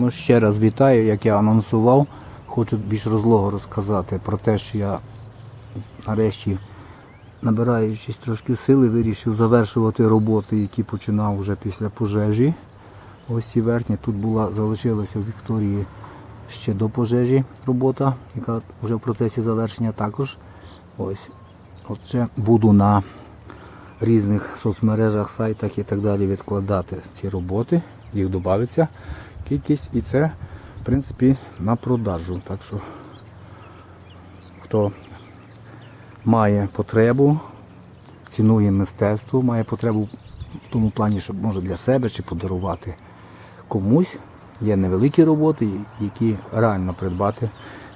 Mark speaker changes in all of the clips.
Speaker 1: Ну, ще раз вітаю, як я анонсував. Хочу більш розлого розказати про те, що я нарешті, набираючись трошки сили, вирішив завершувати роботи, які починав вже після пожежі. Ось ці верхні. Тут була, залишилася в Вікторії ще до пожежі робота, яка вже в процесі завершення також. Ось. Отже, буду на різних соцмережах, сайтах і так далі відкладати ці роботи. Їх додається кількість і це, в принципі, на продажу. Так що, хто має потребу, цінує мистецтво, має потребу в тому плані, щоб може для себе чи подарувати комусь. Є невеликі роботи, які реально придбати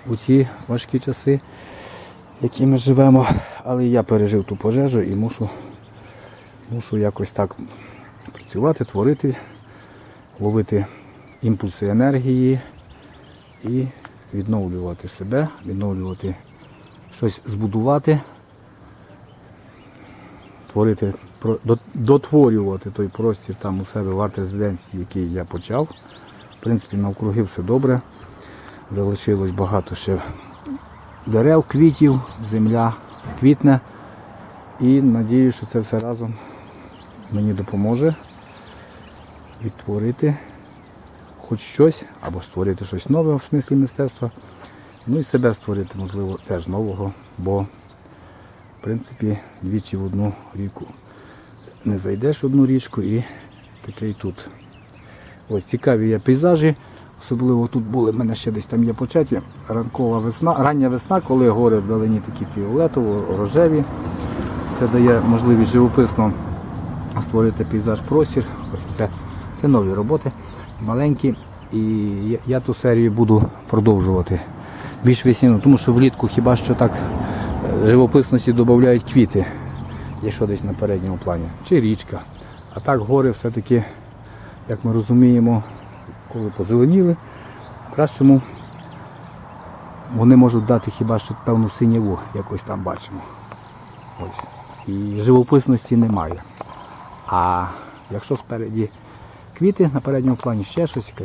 Speaker 1: у ці важкі часи, які ми живемо. Але я пережив ту пожежу і мушу, мушу якось так працювати, творити, ловити імпульси енергії і відновлювати себе, відновлювати щось збудувати, творити, дотворювати той простір там у себе в арт-резиденції, який я почав. В принципі, навкруги все добре. Залишилось багато ще дерев, квітів, земля квітне. І надію, що це все разом мені допоможе відтворити хоч щось, або створити щось нове в смислі мистецтва. Ну і себе створити, можливо, теж нового, бо в принципі двічі в одну ріку не зайдеш в одну річку і таке і тут. Ось цікаві є пейзажі. Особливо тут були, в мене ще десь там є початі. Ранкова весна, рання весна, коли гори вдалині такі фіолетово, рожеві. Це дає можливість живописно створити пейзаж простір. Ось це, це нові роботи, маленькі. І я, ту серію буду продовжувати більш весняну, тому що влітку хіба що так е, живописності додають квіти, якщо десь на передньому плані, чи річка. А так гори все-таки, як ми розуміємо, коли позеленіли, в кращому вони можуть дати хіба що певну синєву, якось там бачимо. Ось. І живописності немає. А якщо спереді квіти на передньому плані ще щось,